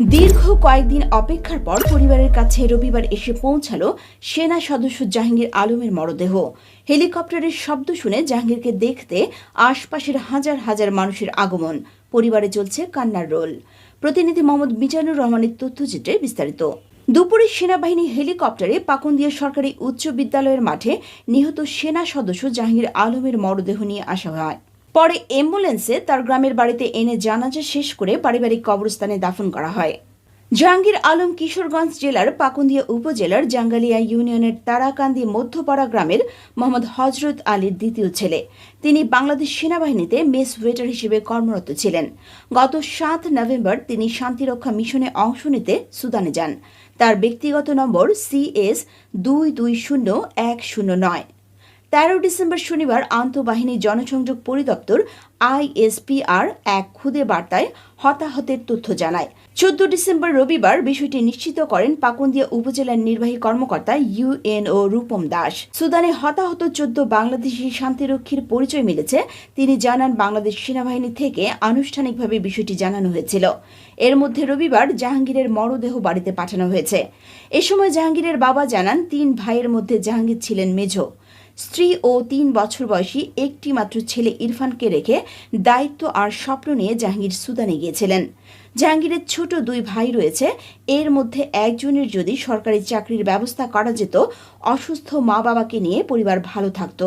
দীর্ঘ কয়েকদিন অপেক্ষার পর পরিবারের কাছে রবিবার এসে পৌঁছালো সেনা সদস্য জাহাঙ্গীর আলমের মরদেহ। হেলিকপ্টারের শব্দ শুনে জাহাঙ্গীরকে দেখতে আশপাশের হাজার হাজার মানুষের আগমন। পরিবারে চলছে কান্নার রোল। প্রতিনিধি মোহাম্মদ মিজানুর রহমানের তথ্যচিত্রে বিস্তারিত। দুপুরে সেনাবাহিনী হেলিকপ্টারে পাকুন্দিয়া সরকারি উচ্চ বিদ্যালয়ের মাঠে নিহত সেনা সদস্য জাহাঙ্গীর আলমের মরদেহ নিয়ে আসা হয়। পরে অ্যাম্বুলেন্সে তার গ্রামের বাড়িতে এনে জানাজা শেষ করে পারিবারিক কবরস্থানে দাফন করা হয়। জাহাঙ্গীর আলম কিশোরগঞ্জ জেলার পাকুন্দিয়া উপজেলার জাঙ্গালিয়া ইউনিয়নের তারাকান্দি মধ্যপাড়া গ্রামের মোহাম্মদ হজরত আলীর দ্বিতীয় ছেলে। তিনি বাংলাদেশ সেনাবাহিনীতে মেস ওয়েটার হিসেবে কর্মরত ছিলেন। গত সাত নভেম্বর তিনি শান্তিরক্ষা মিশনে অংশ নিতে সুদানে যান। তার ব্যক্তিগত নম্বর সিএস দুই দুই শূন্য এক শূন্য নয়। তেরো ডিসেম্বর শনিবার আন্তঃবাহিনী জনসংযোগ পরিদপ্তর আইএসপিআর এক খুদে বার্তায় হতাহতের তথ্য জানায়। চোদ্দ ডিসেম্বর রবিবার বিষয়টি নিশ্চিত করেন পাকুন্দিয়া উপজেলার নির্বাহী কর্মকর্তা ইউএনও রূপম দাস। সুদানে হতাহত চোদ্দ বাংলাদেশি শান্তিরক্ষীর পরিচয় মিলেছে। তিনি জানান, বাংলাদেশ সেনাবাহিনী থেকে আনুষ্ঠানিকভাবে বিষয়টি জানানো হয়েছিল। এর মধ্যে রবিবার জাহাঙ্গীরের মরদেহ বাড়িতে পাঠানো হয়েছে। এ সময় জাহাঙ্গীরের বাবা জানান, তিন ভাইয়ের মধ্যে জাহাঙ্গীর ছিলেন মেঝো। স্ত্রী ও তিন বছর বয়সী একটি মাত্র ছেলে ইরফানকে রেখে দায়িত্ব আর স্বপ্ন নিয়ে জাহাঙ্গীর সুদানে গিয়েছিলেন। জাহাঙ্গীরের ছোট দুই ভাই রয়েছে। এর মধ্যে একজনের যদি সরকারি চাকরির ব্যবস্থা করা যেত, অসুস্থ মা বাবাকে নিয়ে পরিবার ভালো থাকতো।